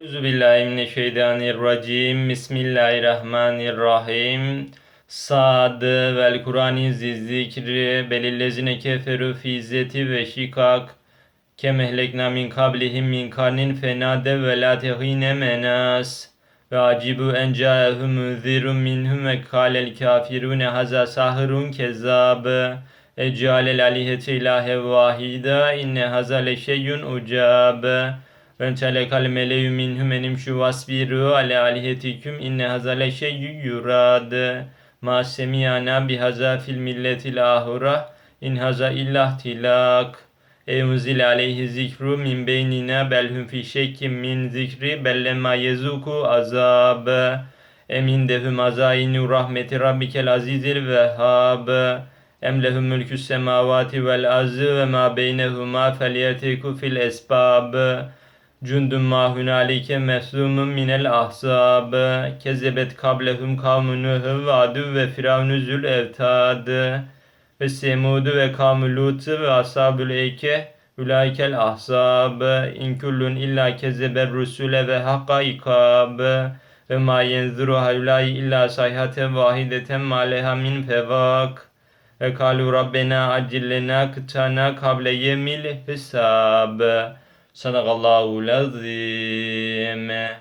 Euzubillahimineşşeytanirracim. Bismillahirrahmanirrahim. Sad vel Kur'ani zikri belillezine keferu fi izzeti ve şikak kemehlekna min kablihim min karnin fenade ve la tehine menas ve acibu en caehum munzirun minhum ve kâlel kafirune haza sahirun kezzab ecalel alihete ilahe vahida inne haza leşeyyun ucab ve telekal meleyu minhum enim şu vasbiru ale alihetiküm inne haza leşeyyü yurad ma semiyana bihaza fil milletil ahura in haza illah tilak. Euzil aleyhi zikru min beynina belhum fi şekkim min zikri bellema yezuku azab. Emin dehum azayinu rahmeti rabbikel azizil vehhab. Em lehum mülkü semavati vel azı ve ma beynehuma felyeteku fil esbab Cundun ma hunalike meslumun minel ahzab kezebet kablehum kavmun Nuh ve adu ve firavnu zül evtad ve semudu ve kavmu ve ashabül eyke Ülaikel ahzab in kullun illa kezeber rusule ve hakka ikab ve ma yenzuru haulai illa sayhaten vahideten ma leha min fevak ve kalu rabbena acillena kıtana kable yemil hesab. Sadakallahu lazim.